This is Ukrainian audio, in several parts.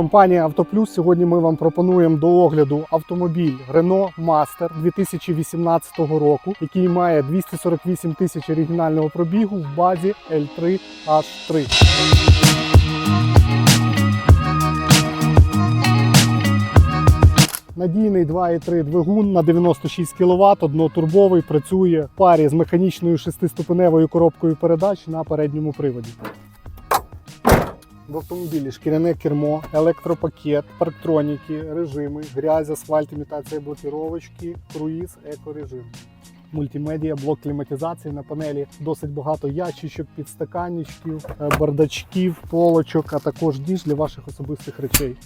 Компанія Автоплюс. Сьогодні ми вам пропонуємо до огляду автомобіль Renault Master 2018 року, який має 248 тисяч оригінального пробігу в базі L3 H3. Надійний 2,3 двигун на 96 кВт, однотурбовий, працює в парі з механічною шестиступеневою коробкою передач на передньому приводі. В автомобілі шкіряне кермо, електропакет, парктроніки, режими, грязь, асфальт, імітація блокіровочки, круїз, екорежим. Мультимедіа, блок кліматизації на панелі досить багато ящичок, підстаканничків, е, бардачків, полочок, а також ніж для ваших особистих речей.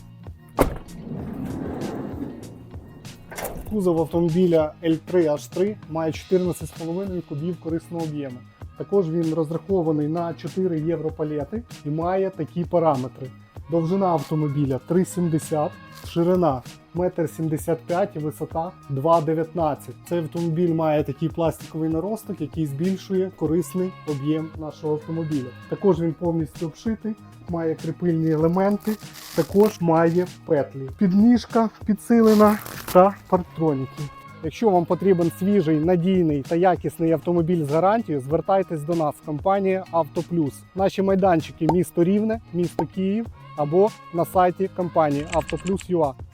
Кузов автомобіля L3H3 має 14,5 кубів корисного об'єму. Також він розрахований на 4 європалети і має такі параметри. Довжина автомобіля 3,70, ширина 1,75 м і висота 2,19 Цей автомобіль має такий пластиковий наросток, який збільшує корисний об'єм нашого автомобіля. Також він повністю обшитий, має кріпильні елементи, також має петлі. Підніжка підсилена та парктроніки. Якщо вам потрібен свіжий, надійний та якісний автомобіль з гарантією, звертайтесь до нас, компанії Автоплюс. Наші майданчики місто Рівне, місто Київ або на сайті компанії Автоплюс.ua.